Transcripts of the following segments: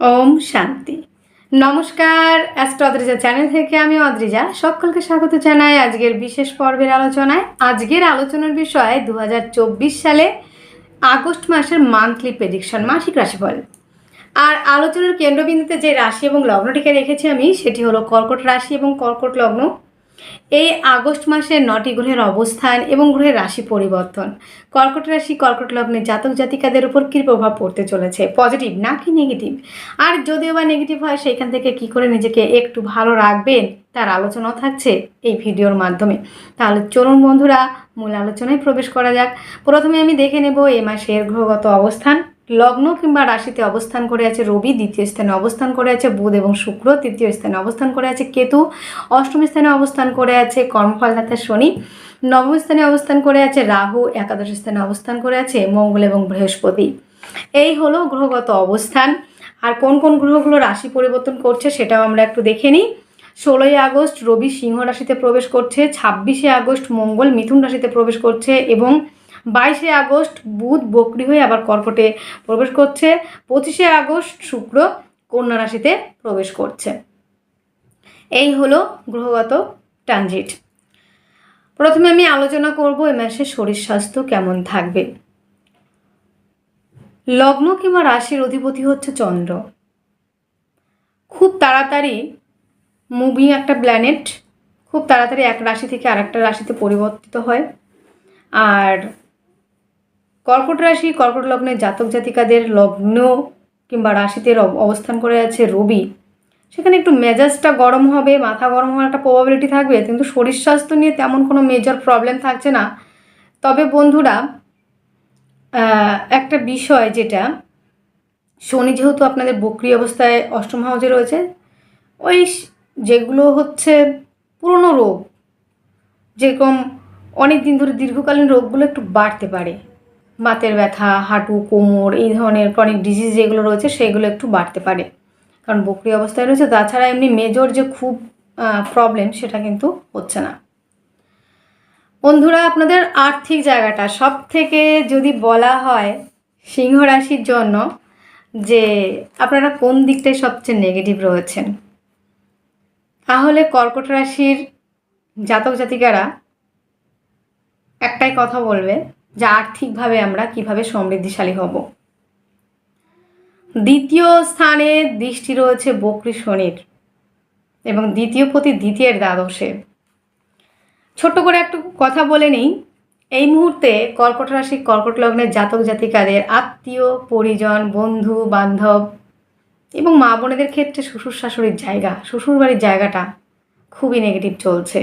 ওম শান্তি। নমস্কার astro Adrija channel থেকে আমি অদ্রিজা। সকলকে স্বাগত জানাই আজকের বিশেষ পর্বের আলোচনায়। আজকের আলোচনার বিষয় দু হাজার চব্বিশ সালে আগস্ট মাসের মান্থলি প্রেডিকশন মাসিক রাশিফল। আর আলোচনার কেন্দ্রবিন্দুতে যে রাশি এবং লগ্নটিকে রেখেছি আমি, সেটি হলো কর্কট রাশি এবং কর্কট লগ্ন। এই আগস্ট মাসে নটি গ্রহের অবস্থান এবং গ্রহের রাশি পরিবর্তন। কর্কট রাশি, কর্কট লগ্নের জাতক জাতিকাদের উপর কী প্রভাব পড়তে চলেছে? পজিটিভ নাকি নেগেটিভ আর যদিও বা নেগেটিভ হয়, সেইখান থেকে কি করে নিজেকে একটু ভালো রাখবেন? তার আলোচনাও থাকছে এই ভিডিওর মাধ্যমে। তাহলে চলুন বন্ধুরা, মূল আলোচনায় প্রবেশ করা যাক। প্রথমে আমি দেখে নেব এ মাসের গ্রহগত অবস্থান। লগ্ন কিংবা রাশিতে অবস্থান করে আছে রবি, দ্বিতীয় স্থানে অবস্থান করে আছে বুধ এবং শুক্র, তৃতীয় স্থানে অবস্থান করে আছে কেতু, অষ্টম স্থানে অবস্থান করে আছে কর্মফলদাতা শনি, নবম স্থানে অবস্থান করে আছে রাহু, একাদশ স্থানে অবস্থান করে আছে মঙ্গল এবং বৃহস্পতি। এই হলো গ্রহগত অবস্থান। আর কোন কোন গ্রহগুলো রাশি পরিবর্তন করছে সেটাও আমরা একটু দেখে নিই। ষোলোই আগস্ট রবি সিংহ রাশিতে প্রবেশ করছে, ছাব্বিশে আগস্ট মঙ্গল মিথুন রাশিতে প্রবেশ করছে এবং বাইশে আগস্ট বুধ বকরি হয়ে আবার কর্কটে প্রবেশ করছে। পঁচিশে আগস্ট শুক্র কন্যা রাশিতে প্রবেশ করছে। এই হলো গ্রহগত ট্রানজিট। প্রথমে আমি আলোচনা করব এ মাসে শরীর স্বাস্থ্য কেমন থাকবে। লগ্ন কিংবা রাশির অধিপতি হচ্ছে চন্দ্র। খুব তাড়াতাড়ি মুভিং একটা প্ল্যানেট খুব তাড়াতাড়ি এক রাশি থেকে আরেকটা রাশিতে পরিবর্তিত হয়। আর কর্কট রাশি, কর্কট লগ্নে জাতক জাতিকাদের লগ্ন কিংবা রাশিতে অবস্থান করে আছে রবি। সেখানে একটু মেজাজটা গরম হবে, মাথা গরম হওয়ার একটা প্রবাবিলিটি থাকবে, কিন্তু শরীর স্বাস্থ্য নিয়ে তেমন কোনো মেজর প্রবলেম থাকছে না। তবে বন্ধুরা একটা বিষয় যেটা, শনি যেহেতু আপনাদের বক্রি অবস্থায় অষ্টম হাউজে রয়েছে, ওই যেগুলো হচ্ছে পুরনো রোগ, যেরকম অনেক দিন ধরে দীর্ঘকালীন রোগগুলো একটু বাড়তে পারে। বাতের ব্যথা, হাঁটু, কোমর, এই ধরনের ক্রনিক ডিজিজ যেগুলো রয়েছে সেগুলো একটু বাড়তে পারে। কারণ বকরি অবস্থায় রয়েছে, তাছাড়া এমনি মেজর যে খুব প্রবলেম সেটা কিন্তু হচ্ছে না। বন্ধুরা, আপনাদের আর্থিক জায়গাটা সব থেকে যদি বলা হয় সিংহ রাশির জন্য যে আপনারা কোন দিকটায় সবচেয়ে নেগেটিভ রয়েছেন? তাহলে কর্কট রাশির জাতক জাতিকারা একটাই কথা বলবে যে আর্থিকভাবে আমরা কীভাবে সমৃদ্ধিশালী হব। দ্বিতীয় স্থানে দৃষ্টি রয়েছে বকরি শনির এবং দ্বিতীয় প্রতি দ্বিতীয়ের দ্বাদশে। ছোট্ট করে একটু কথা বলে নিই, এই মুহূর্তে কর্কট রাশি, কর্কট লগ্নের জাতক জাতিকাদের আত্মীয়, পরিজন, বন্ধু, বান্ধব এবং মা বোনেদের ক্ষেত্রে শ্বশুর শাশুড়ির জায়গা, শ্বশুরবাড়ির জায়গাটা খুবই নেগেটিভ চলছে।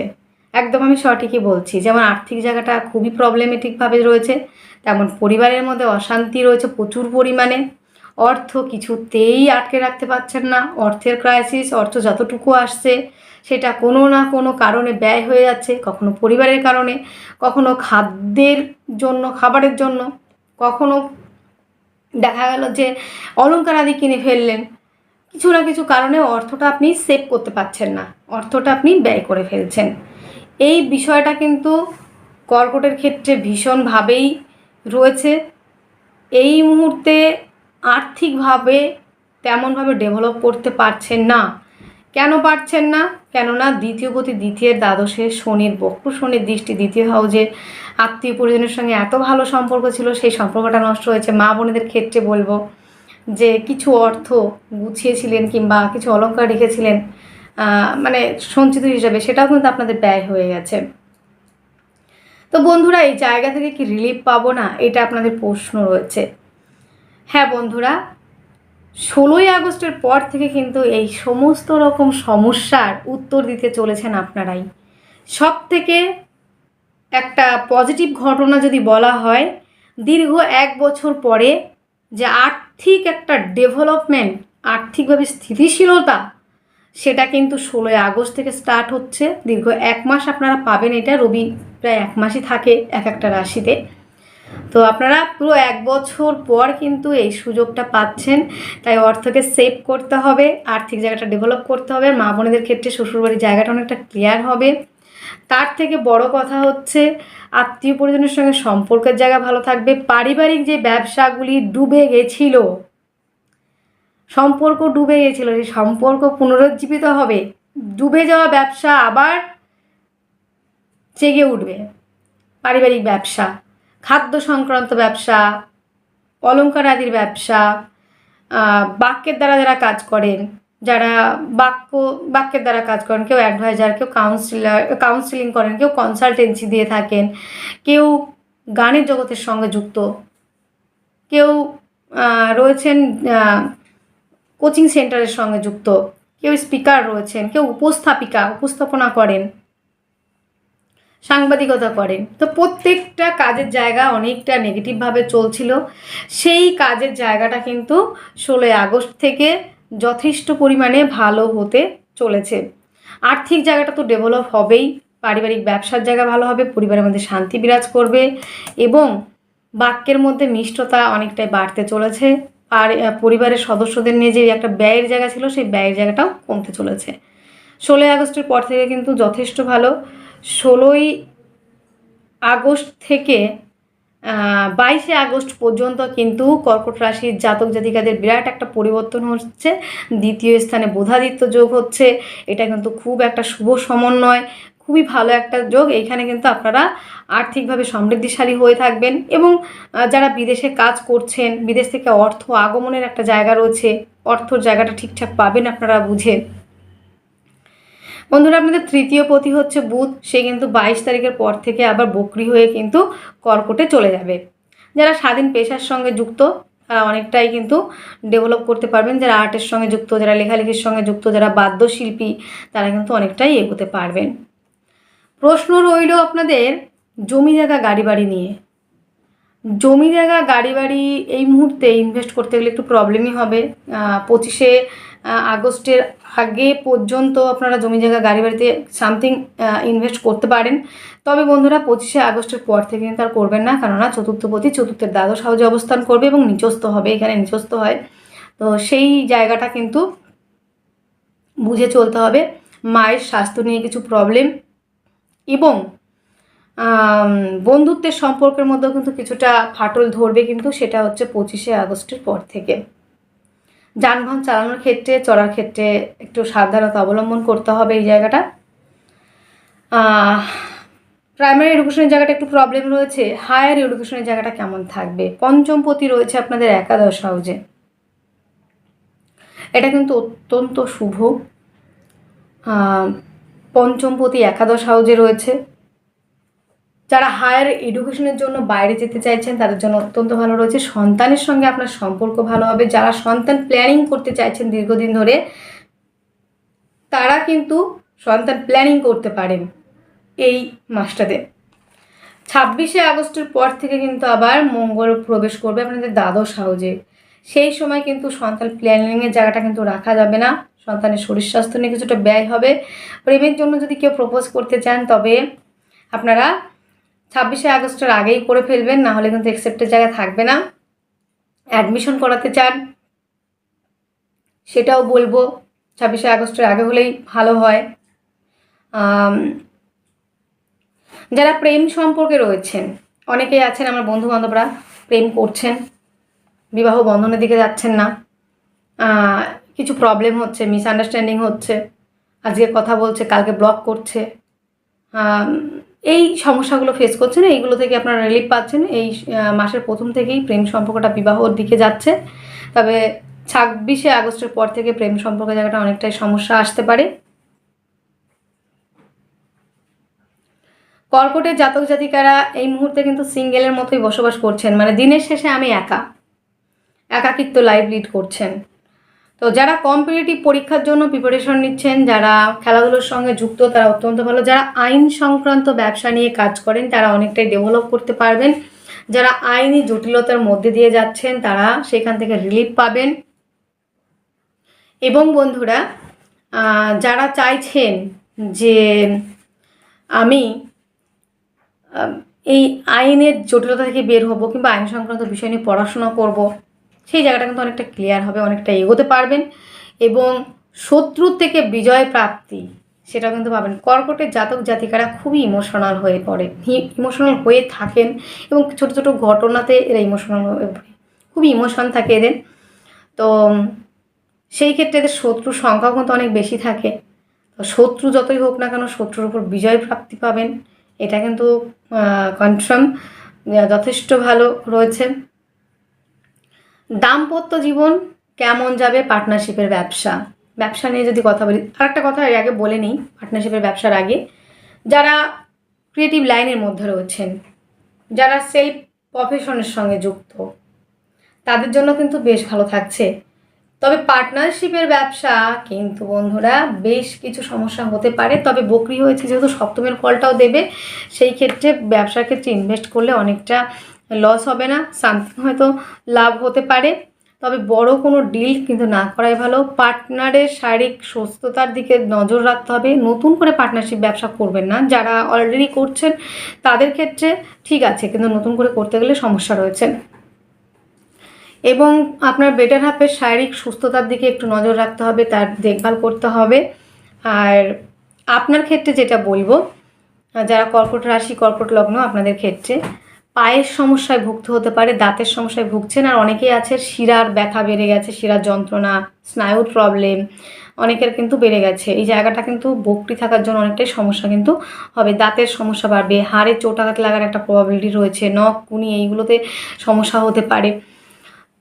একদম আমি সঠিকই বলছি। যেমন আর্থিক জায়গাটা খুবই প্রবলেমেটিকভাবে রয়েছে, তেমন পরিবারের মধ্যে অশান্তি রয়েছে প্রচুর পরিমাণে। অর্থ কিছুতেই আটকে রাখতে পারছেন না। অর্থের ক্রাইসিস অর্থ যতটুকু আসছে, সেটা কোনো না কোনো কারণে ব্যয় হয়ে যাচ্ছে। কখনো পরিবারের কারণে, কখনো খাদ্যের জন্য, খাবারের জন্য। কখনো দেখা গেল যে অলংকার আদি কিনে ফেললেন। কিছু না কিছু কারণে অর্থটা আপনি সেভ করতে পারছেন না। অর্থটা আপনি ব্যয় করে ফেলছেন। এই বিষয়টা কিন্তু কর্কটের ক্ষেত্রে ভীষণভাবেই রয়েছে। এই মুহূর্তে আর্থিকভাবে তেমনভাবে ডেভেলপ করতে পারছেন না। কেন পারছেন না? কেননা দ্বিতীয় প্রতি দ্বিতীয়ের দ্বাদশে শনির বক্র শনির দৃষ্টি, দ্বিতীয় হাউজে আত্মীয় পরিজনের সঙ্গে এত ভালো সম্পর্ক ছিল, সেই সম্পর্কটা নষ্ট হয়েছে। মা বোনেদের ক্ষেত্রে বলব যে কিছু অর্থ গুছিয়েছিলেন কিংবা কিছু অলংকার রেখেছিলেন মানে সঞ্চিত হিসাবে সেটাও কিন্তু আপনাদের ব্যয় হয়ে গেছে। তো বন্ধুরা, এই জায়গা থেকে কি রিলিফ পাবো না? এটা আপনাদের প্রশ্ন রয়েছে। হ্যাঁ বন্ধুরা, ষোলোই আগস্টের পর থেকে কিন্তু এই সমস্ত রকম সমস্যার উত্তর দিতে চলেছেন আপনারাই। সব থেকে একটা পজিটিভ ঘটনা যদি বলা হয়, দীর্ঘ এক বছর পরে যে আর্থিক একটা ডেভেলপমেন্ট আর্থিকভাবে স্থিতিশীলতা সেটা কিন্তু ষোলোই আগস্ট থেকে স্টার্ট হচ্ছে। দীর্ঘ এক মাস আপনারা পাবেন এটা। রবি প্রায় এক মাসই থাকে এক একটা রাশিতে। তো আপনারা পুরো এক বছর পর কিন্তু এই সুযোগটা পাচ্ছেন। তাই অর্থকে সেভ করতে হবে, আর্থিক জায়গাটা ডেভেলপ করতে হবে, মা বোনেদের ক্ষেত্রে শ্বশুরবাড়ির জায়গাটা অনেকটা ক্লিয়ার হবে। তার থেকে বড় কথা হচ্ছে, আত্মীয় পরিজনের সঙ্গে সম্পর্কের জায়গা ভালো থাকবে। পারিবারিক যে ব্যবসাগুলি ডুবে গেছিল সম্পর্ক ডুবে গেছিল, সেই সম্পর্ক পুনরুজ্জীবিত হবে, ডুবে যাওয়া ব্যবসা আবার জেগে উঠবে। পারিবারিক ব্যবসা, খাদ্য সংক্রান্ত ব্যবসা, অলংকার আদির ব্যবসা বাক্যের দ্বারা যারা কাজ করেন, যারা বাক্য, বাক্যের দ্বারা কাজ করেন, কেউ অ্যাডভাইজার, কেউ কাউন্সিলার কাউন্সিলিং করেন, কেউ কনসালটেন্সি দিয়ে থাকেন, কেউ গানের জগতের সঙ্গে যুক্ত, কেউ রয়েছেন কোচিং সেন্টারের সঙ্গে যুক্ত। কেউ স্পিকার রয়েছেন, কেউ উপস্থাপিকা, উপস্থাপনা করেন, সাংবাদিকতা করেন। তো প্রত্যেকটা কাজের জায়গা অনেকটা নেগেটিভভাবে চলছিল। সেই কাজের জায়গাটা কিন্তু ষোলোই আগস্ট থেকে যথেষ্ট পরিমাণে ভালো হতে চলেছে। আর্থিক জায়গাটা তো ডেভেলপ হবেই, পারিবারিক ব্যবসার জায়গা ভালো হবে, পরিবারের মধ্যে শান্তি বিরাজ করবে এবং বাক্যের মধ্যে মিষ্টতা অনেকটাই বাড়তে চলেছে। আর পরিবারের সদস্যদের নিয়ে যে একটা ব্যয়ের জায়গা ছিল, সেই ব্যয়ের জায়গাটাও কমতে চলেছে। ষোলোই আগস্টের পর থেকে কিন্তু যথেষ্ট ভালো। ষোলোই আগস্ট থেকে বাইশে আগস্ট পর্যন্ত কিন্তু কর্কট রাশির জাতক জাতিকাদের বিরাট একটা পরিবর্তন হচ্ছে। দ্বিতীয় স্থানে বোধাদিত্য যোগ হচ্ছে। এটা কিন্তু খুব একটা শুভ সমন্বয়। খুবই ভালো একটা যোগ। এইখানে কিন্তু আপনারা আর্থিকভাবে সমৃদ্ধিশালী হয়ে থাকবেন এবং যারা বিদেশে কাজ করছেন, বিদেশ থেকে অর্থ আগমনের একটা জায়গা রয়েছে, অর্থর জায়গাটা ঠিকঠাক পাবেন আপনারা বুঝে। বন্ধুরা, আপনাদের তৃতীয় পতি হচ্ছে বুধ। সে কিন্তু বাইশ তারিখের পর থেকে আবার বকরি হয়ে কিন্তু কর্কটে চলে যাবে। যারা স্বাধীন পেশার সঙ্গে যুক্ত, তারা অনেকটাই কিন্তু ডেভেলপ করতে পারবেন। যারা আর্টের সঙ্গে যুক্ত, যারা লেখালেখির সঙ্গে যুক্ত, যারা বাদ্যশিল্পী, তারা কিন্তু অনেকটাই এগোতে পারবেন। প্রশ্ন রইল আপনাদের জমি জায়গা, গাড়ি বাড়ি নিয়ে। জমি জায়গা, গাড়ি বাড়ি এই মুহূর্তে ইনভেস্ট করতে গেলে একটু প্রবলেমই হবে। পঁচিশে আগস্টের আগে পর্যন্ত আপনারা জমি জায়গা, গাড়ি বাড়িতে সামথিং ইনভেস্ট করতে পারেন। তবে বন্ধুরা, পঁচিশে আগস্টের পর থেকে কিন্তু আর করবেন না, কেননা চতুর্থপতি, চতুর্থের দ্বাদশ হাউজে অবস্থান করবে এবং নিচস্থ হবে, এখানে নিচস্থ হয়। তো সেই জায়গাটা কিন্তু বুঝে চলতে হবে। মায়ের স্বাস্থ্য নিয়ে কিছু প্রবলেম এবং বন্ধুত্বের সম্পর্কের মধ্যেও কিন্তু কিছুটা ফাটল ধরবে কিন্তু সেটা হচ্ছে পঁচিশে আগস্টের পর থেকে। যানবাহন চালানোর ক্ষেত্রে চড়ার ক্ষেত্রে একটু সাবধানতা অবলম্বন করতে হবে এই জায়গাটা। প্রাইমারি এডুকেশনের জায়গাটা একটু প্রবলেম রয়েছে। হায়ার এডুকেশনের জায়গাটা কেমন থাকবে? পঞ্চমপতি রয়েছে আপনাদের একাদশ হাউজে এটা কিন্তু অত্যন্ত শুভ। পঞ্চমপতি একাদশ হাউজে রয়েছে। যারা হায়ার এডুকেশনের জন্য বাইরে যেতে চাইছেন, তাদের জন্য অত্যন্ত ভালো রয়েছে। সন্তানের সঙ্গে আপনার সম্পর্ক ভালো হবে। যারা সন্তান প্ল্যানিং করতে চাইছেন দীর্ঘদিন ধরে, তারা কিন্তু সন্তান প্ল্যানিং করতে পারেন এই মাসটাতে। ছাব্বিশে আগস্টের পর থেকে কিন্তু আবার মঙ্গল প্রবেশ করবে আপনাদের দ্বাদশ হাউজে। সেই সময় কিন্তু সন্তান প্ল্যানিংয়ের জায়গাটা কিন্তু রাখা যাবে না। সন্তানের শরীর স্বাস্থ্য নিয়ে কিছুটা ব্যয় হবে। প্রেমের জন্য যদি কেউ প্রপোজ করতে চান, তবে আপনারা ছাব্বিশে আগস্টের আগেই করে ফেলবেন, না হলে কিন্তু অ্যাকসেপ্টের জায়গা থাকবে না। অ্যাডমিশন করাতে চান, সেটাও বলব, ছাব্বিশে আগস্টের আগে হলেই ভালো হয়। যারা প্রেম সম্পর্কে রয়েছেন, অনেকেই আছেন, আমার বন্ধু বান্ধবরা প্রেম করছেন, বিবাহ বন্ধনের দিকে যাচ্ছেন না। কিছু প্রবলেম হচ্ছে মিসআন্ডারস্ট্যান্ডিং হচ্ছে, আজকে কথা বলছে, কালকে ব্লক করছে। এই সমস্যাগুলো ফেস করছেন এইগুলো থেকে আপনারা রিলিফ পাচ্ছেন। এই মাসের প্রথম থেকেই প্রেম সম্পর্কটা বিবাহর দিকে যাচ্ছে। তবে ছাব্বিশে আগস্টের পর থেকে প্রেম সম্পর্কের জায়গাটা অনেকটাই সমস্যা আসতে পারে। কর্কটের জাতক জাতিকারা এই মুহূর্তে কিন্তু সিঙ্গেলের মতোই বসবাস করছেন। মানে দিনের শেষে আমি একা। একাকিত্ব লাইভ লিড করছেন। তো যারা কম্পিটিটিভ পরীক্ষার জন্য প্রিপারেশন নিচ্ছেন, যারা খেলাধুলোর সঙ্গে যুক্ত, তারা অত্যন্ত ভালো। যারা আইন সংক্রান্ত ব্যবসা নিয়ে কাজ করেন, তারা অনেকটাই ডেভেলপ করতে পারবেন। যারা আইনি জটিলতার মধ্যে দিয়ে যাচ্ছেন, তারা সেখান থেকে রিলিফ পাবেন। এবং বন্ধুরা যারা চাইছেন যে আমি এই আইনের জটিলতা থেকে বের হব কিংবা আইন সংক্রান্ত বিষয় নিয়ে পড়াশোনা করব সেই জায়গাটা কিন্তু অনেকটা ক্লিয়ার হবে, অনেকটা এগোতে পারবেন। এবং শত্রুর থেকে বিজয় প্রাপ্তি সেটা কিন্তু পাবেন। কর্কটের জাতক জাতিকারা খুবই ইমোশনাল হয়ে পড়ে। ইমোশনাল হয়ে থাকেন এবং ছোট ছোট ঘটনাতে এরা ইমোশনাল হয়ে পড়ে। খুবই ইমোশন থাকে এদের। তো, সেই ক্ষেত্রে এদের শত্রুর সংখ্যাও কিন্তু অনেক বেশি থাকে। তো শত্রু যতই হোক না কেন শত্রুর উপর বিজয় প্রাপ্তি পাবেন। এটা কিন্তু কনফার্ম যথেষ্ট ভালো রয়েছে। দাম্পত্য জীবন কেমন যাবে পার্টনারশিপের ব্যবসা? ব্যবসা নিয়ে যদি কথা বলি আর একটা কথা এর আগে বলে নিই পার্টনারশিপের ব্যবসার আগে। যারা ক্রিয়েটিভ লাইনের মধ্যে রয়েছেন, যারা সেলফ প্রফেশনের সঙ্গে যুক্ত, তাদের জন্য কিন্তু বেশ ভালো থাকছে। তবে পার্টনারশিপের ব্যবসা কিন্তু বন্ধুরা বেশ কিছু সমস্যা হতে পারে, তবে বকরি হয়েছে যেহেতু সপ্তমের ফলটাও দেবে, সেই ক্ষেত্রে ব্যবসার ক্ষেত্রে ইনভেস্ট করলে অনেকটা লস হবে না সামথিং হয়তো লাভ হতে পারে। তবে বড় কোনো ডিল কিন্তু না করাই ভালো। পার্টনারের শারীরিক সুস্থতার দিকে নজর রাখতে হবে। নতুন করে পার্টনারশিপ ব্যবসা করবেন না। যারা অলরেডি করছেন, তাদের ক্ষেত্রে ঠিক আছে, কিন্তু নতুন করে করতে গেলে সমস্যা রয়েছে। এবং আপনার বেটার হাফের শারীরিক সুস্থতার দিকে একটু নজর রাখতে হবে, তার দেখভাল করতে হবে। আর আপনার ক্ষেত্রে যেটা বলব, যারা কর্কট রাশি, কর্কট লগ্ন, আপনাদের ক্ষেত্রে পায়ের সমস্যায় ভুগতে হতে পারে, দাঁতের সমস্যায় ভুগছেন, আর অনেকেই আছে শিরার ব্যথা বেড়ে গেছে, শিরার যন্ত্রণা, স্নায়ুর প্রবলেম অনেকের কিন্তু বেড়ে গেছে। এই জায়গাটা কিন্তু বকরি থাকার জন্য অনেকটাই সমস্যা কিন্তু হবে। দাঁতের সমস্যা বাড়বে, হাড়ে চোট আঘাত লাগার একটা প্রবাবিলিটি রয়েছে, নখ, কুনি এইগুলোতে সমস্যা হতে পারে।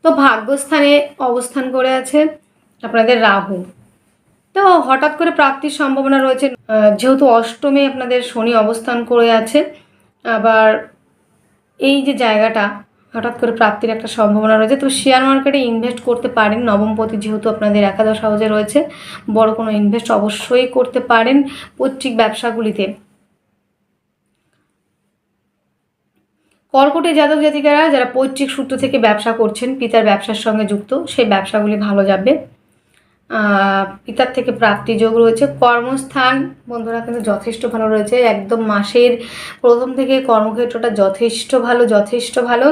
তো ভাগ্যস্থানে অবস্থান করে আছে আপনাদের রাহু। তো হঠাৎ করে প্রাপ্তির সম্ভাবনা রয়েছে যেহেতু অষ্টমে আপনাদের শনি অবস্থান করে আছে, আবার এই যে জায়গাটা, হঠাৎ করে প্রাপ্তির একটা সম্ভাবনা রয়েছে। তো শেয়ার মার্কেটে ইনভেস্ট করতে পারেন। নবমপতি যেহেতু আপনাদের একাদশ হাউসে রয়েছে, বড় কোনো ইনভেস্ট অবশ্যই করতে পারেন পৈতৃক ব্যবসাগুলিতে। কর্কটে জাতক জাতিকারা যারা পৈতৃক সূত্র থেকে ব্যবসা করছেন, পিতার ব্যবসার সঙ্গে যুক্ত, সেই ব্যবসাগুলি ভালো যাবে। পিতার থেকে প্রাপ্তি যোগ রয়েছে। কর্মস্থান, বন্ধুরা কিন্তু যথেষ্ট ভালো রয়েছে। একদম মাসের প্রথম থেকে কর্মক্ষেত্রটা যথেষ্ট ভালো যথেষ্ট ভালো।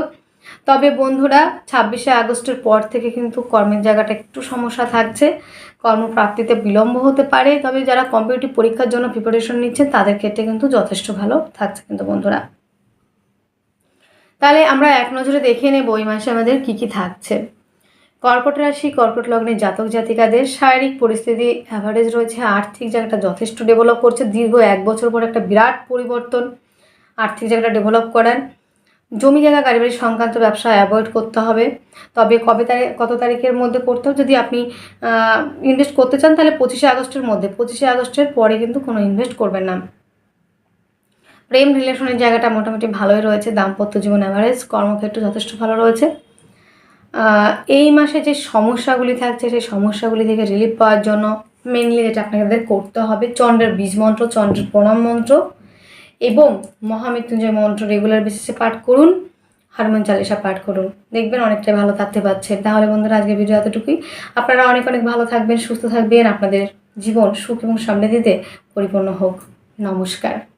তবে বন্ধুরা, ছাব্বিশে আগস্টের পর থেকে কিন্তু কর্মের জায়গাটা একটু সমস্যা থাকছে। কর্মপ্রাপ্তিতে বিলম্ব হতে পারে, তবে যারা কম্পিটিটিভ পরীক্ষার জন্য প্রিপারেশন নিচ্ছেন, তাদের ক্ষেত্রে কিন্তু যথেষ্ট ভালো থাকছে কিন্তু বন্ধুরা। তাহলে আমরা এক নজরে দেখে নেব এই মাসে আমাদের কী কী থাকছে। কর্কট রাশি, কর্কট লগ্নের জাতক জাতিকাদের শারীরিক পরিস্থিতি অ্যাভারেজ রয়েছে, আর্থিক জায়গাটা যথেষ্ট ডেভেলপ করছে, দীর্ঘ এক বছর পর একটা বিরাট পরিবর্তন আর্থিক জায়গাটা ডেভেলপ করেন। জমি জায়গা, গাড়ি সংক্রান্ত ব্যবসা অ্যাভয়েড করতে হবে। তবে কবে তারিখ, কত তারিখের মধ্যে করতে হবে? যদি আপনি ইনভেস্ট করতে চান, তাহলে পঁচিশে আগস্টের মধ্যে, পঁচিশে আগস্টের পরে কিন্তু কোনো ইনভেস্ট করবেন না। প্রেম রিলেশনের জায়গাটা মোটামুটি ভালোই রয়েছে, দাম্পত্য জীবন অ্যাভারেজ কর্মক্ষেত্র যথেষ্ট ভালো রয়েছে। এই মাসে যে সমস্যাগুলি থাকছে, সেই সমস্যাগুলি থেকে রিলিফ পাওয়ার জন্য মেনলি যেটা আপনাদের করতে হবে, চন্দ্রের বীজ মন্ত্র, চন্দ্রের প্রণাম মন্ত্র এবং মহামৃত্যুঞ্জয় মন্ত্র রেগুলার বেসিসে পাঠ করুন, হনুমান চালিসা পাঠ করুন। দেখবেন অনেকটাই ভালো থাকতে পারছেন। তাহলে বন্ধুরা আজকে ভিডিও এতটুকুই। আপনারা অনেক অনেক ভালো থাকবেন, সুস্থ থাকবেন। আপনাদের জীবন সুখ এবং সমৃদ্ধিতে পরিপূর্ণ হোক। নমস্কার।